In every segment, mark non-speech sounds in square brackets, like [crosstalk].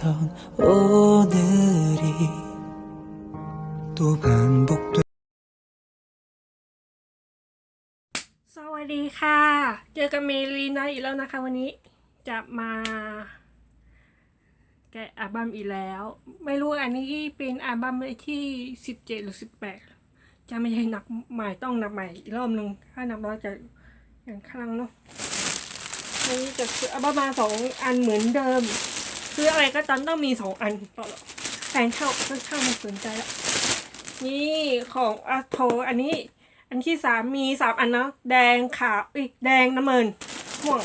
던 오늘이 또 반복돼 สวัสดีค่ะ เจอกับเมลีนาอีกแล้วนะคะ วันนี้จะมา แกะอัลบั้มอีกแล้ว ไม่รู้อันนี้เป็นอัลบั้มที่สิบเจ็ดหรือสิบแปดจะไม่ใช่นับใหม่ต้องนับใหม่อีกรอบหนึ่งถ้านับแล้วจะอย่างครั้งเนาะนี่จะคืออัลบั้มมาสองอันเหมือนเดิม คืออะไรก็ตามต้องมีสองอันตลอดแฟนเข้าก็เข้ามาสนใจแล้วนี่ของอาโทอันนี้ อันที่สามมีสามอันเนาะแดงขาวอีแดงน้ำเงินม่วง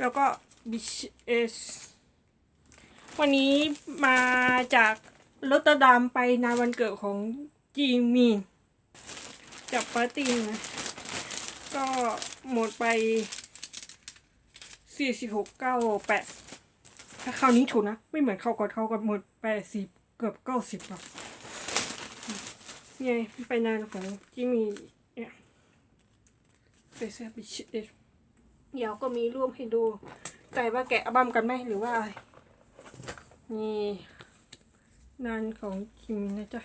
แล้วก็บิชเอสวันนี้มาจากลอตเตอร์ดัมไปงานวันเกิดของจีมีนกับปาร์ตี้นะก็หมดไปสี่สิบหกเก้าแปด ถ้าคราวนี้ถูกนะ ไม่เหมือนข้าวก่อนเขาวก่อนหมดแปดสิบเกือบเก้าสิบอะนี่ไงไปนานของจิมมี่เนี่ยไปเฟซบิชเเดี๋ยวก็มีร่วมให้ดู แต่ว่าแกะอัลบั้มกันไหมหรือว่าอะไรนี่นานของจิมมี่นะจ๊ะ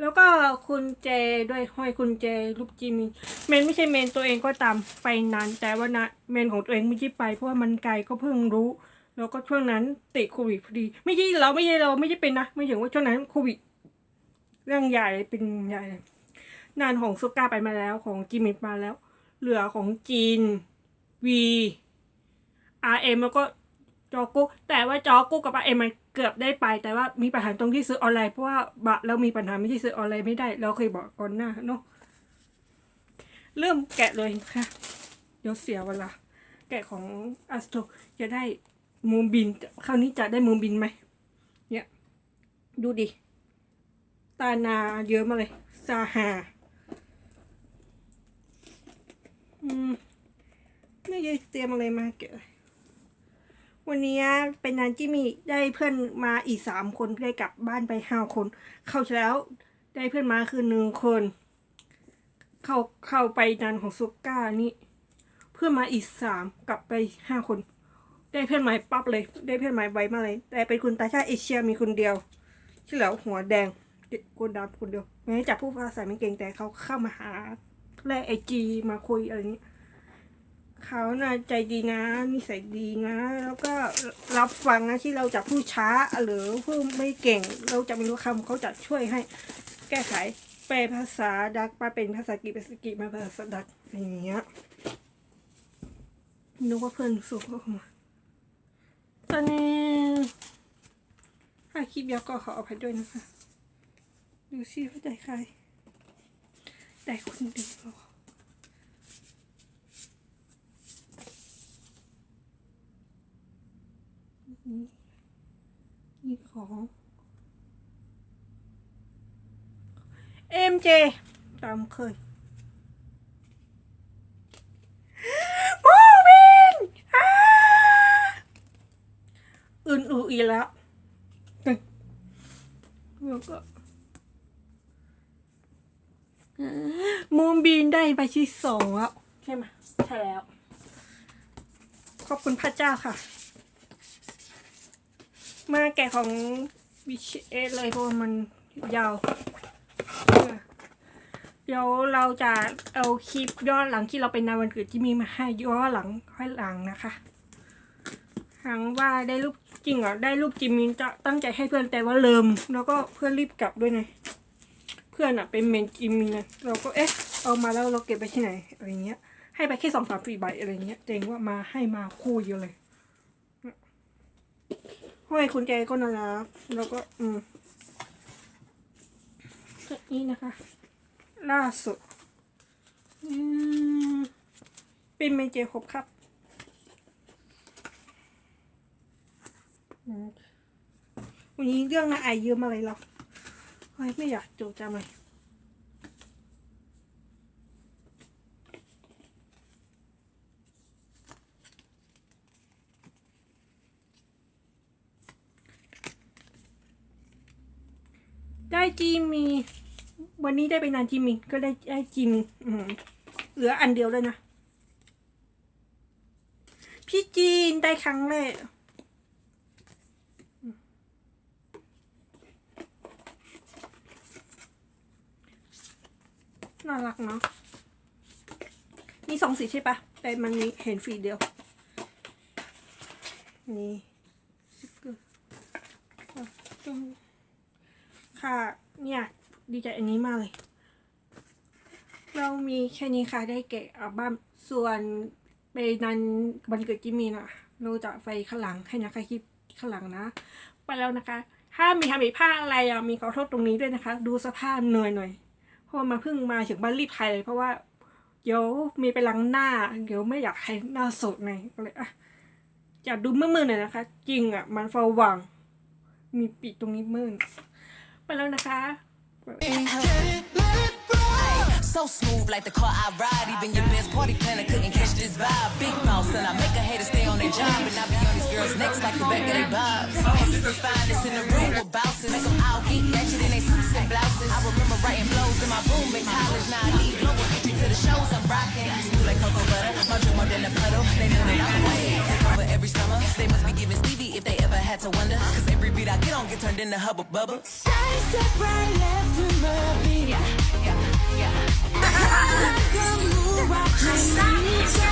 แล้วก็คุณเจด้วยห้อยคุณเจรูปจิมมี่เมนไม่ใช่เมนตัวเองก็ตามไปนานแต่ว่านะเมนของตัวเองไม่ได้ไป เพราะว่ามันไกลก็เพิ่งรู้ แล้วก็ช่วงนั้นติดโควิดพอดี ไม่ใช่เราไม่ใช่เราไม่ใช่เป็นนะไม่ถึงว่าช่วงนั้นโควิดเรื่องใหญ่เป็นใหญ่นานของซุก้าไปมาแล้วของจิมมิมาแล้ว เหลือของจีนวีอาร์เอ็มแล้วก็จอกุ๊กแต่ว่าจอกุ๊กกับอาร์เอ็มมัน เกือบได้ไปแต่ว่ามีปัญหาตรงที่ซื้อออนไลน์เพราะว่าบะเรามีปัญหาไม่ใช่ซื้อออนไลน์ไม่ได้ เราเคยบอกก่อนหน้าเนาะเริ่มแกะเลยค่ะ เดี๋ยวเสียเวลาแกะของอัสโตจะได้มูมบินคราวนี้จะได้มูมบินไหมเนี่ยดูดิ ตานาเยอะมาเลยซาฮาอืมไม่ได้เตรียมอะไรมาเกี่ย วันนี้เป็นนานที่มีได้เพื่อนมาอีกสามคนได้กลับบ้านไปห้าคน เข้าแล้วได้เพื่อนมาคือหนึ่งคน เข้าเข้าไปนานของซุก้านี่เพื่อนมาอีกสามกลับไปห้าคน ได้เพื่อนใหม่ปั๊บเลย ได้เพื่อนใหม่ไวมากเลย แต่เป็นคุณตาชาติเอเชียมีคนเดียวที่เหลือหัวแดงคนดำคนเดียวแม้จะพูดภาษาไม่เก่งแต่เขาเข้ามาหาแลไอจีมาคุยอะไรเงี้ เขาน่าใจดีนะนิสัยดีนะ แล้วก็รับฟังนะที่เราจะพูดช้าหรือพูดไม่เก่ง เราจะไม่รู้คำเขาจะช่วยให้ แก้ไขแปลภาษาดักมาเป็นภาษากฤษภาษากฤษมาภาษาดักอย่างเงี้ยนึกว่าเพื่อนส่งเข้ามาตอนนี้ถ้าคลิปยาวก็ขออภัยด้วยนะคะ ดูซิว่าได้ใครได้คนเดียว นี่ของเอ็มเจตามเคยโมบินอื่นอูอีแล้วแล้วก็มูมบีนได้ไปที่สองแล้ว ใช่ไหมใช่แล้ว ขอบคุณพระเจ้าค่ะ มาแกะของวิชเอเลยเพราะมันยาว เดี๋ยวเราจะเอาคลิปย้อนหลังที่เราเป็นในวันเกิดที่มีมาให้ย้อนหลังค่อยหลังนะคะหลังว่าได้รูปจริงเหรอได้รูปจิมมินจะตั้งใจให้เพื่อนแต่ว่าเลืมแล้วก็เพื่อนรีบกลับด้วยไงเพื่อนอะเป็นเมนจิมมินนะเราก็เอ๊ะเอามาแล้วเราเก็บไปที่ไหนอะไรเงี้ย ให้ไปแค่สองสามสี่ใบอะไรเงี้ยเจงว่ามาให้มาคู่เยอะเลย ห้อยคุณแกก็น่ารักแล้วก็อืมก็นี่นะคะ ล่าสุดอืมเป็นเมเจครบครับอืมวันนี้เรื่องน่าอายเยอะมาเลยเราเฮ้ยไม่อยากจดจำเลย ได้จีมีวันนี้ได้ไปนานจีมีก็ได้ได้จีมอืมเหลืออันเดียวเลยนะ พี่จีนได้ครั้งแรกน่ารักเนาะ มีสองสีใช่ปะ แต่มันมีเห็นฝีเดียว นี่ ค่ะ เนี่ยดีใจอันนี้มากเลย เรามีแค่นี้ค่ะได้แกะอัลบั้มส่วนไปนันวันเกิดจิมมี่นะเราจะไปข้างหลังให้นะคะคลิปข้างหลังนะ ไปแล้วนะคะ ถ้ามีทำผิดพลาดอะไรอะมีขอโทษตรงนี้ด้วยนะคะ ดูสภาพเหนื่อยหน่อยเพราะว่ามาเพิ่งมาถึงบ้านรีบไทยเลยเพราะว่าเดี๋ยวมีไปล้างหน้า เดี๋ยวไม่อยากให้หน้าสดไงก็เลยอะจะดูมืดๆหน่อยนะคะ จริงอะ มันฟาวัง มีปีกตรงนี้มืด ไปแล้วนะคะ So smooth like the car I ride. Even your best party planner couldn't catch this vibe. Big mouth, and I make a hater stay on their job. And I be on these girls' necks like the back of their bobs. The finest in the room with bouncing. Make them all get ratchet in their suits and blouses. I remember writing blows in my room in college. Now I need global entry to the shows I'm rocking. Smooth like cocoa butter. My drink more than a puddle. They know that I'm away. Take over every summer. They must be giving Stevie if they ever had to wonder. Cause every beat I get on get turned into hubba bubba. Side step right left to my beat. Yeah, yeah, yeah. [laughs] I like the move, rock,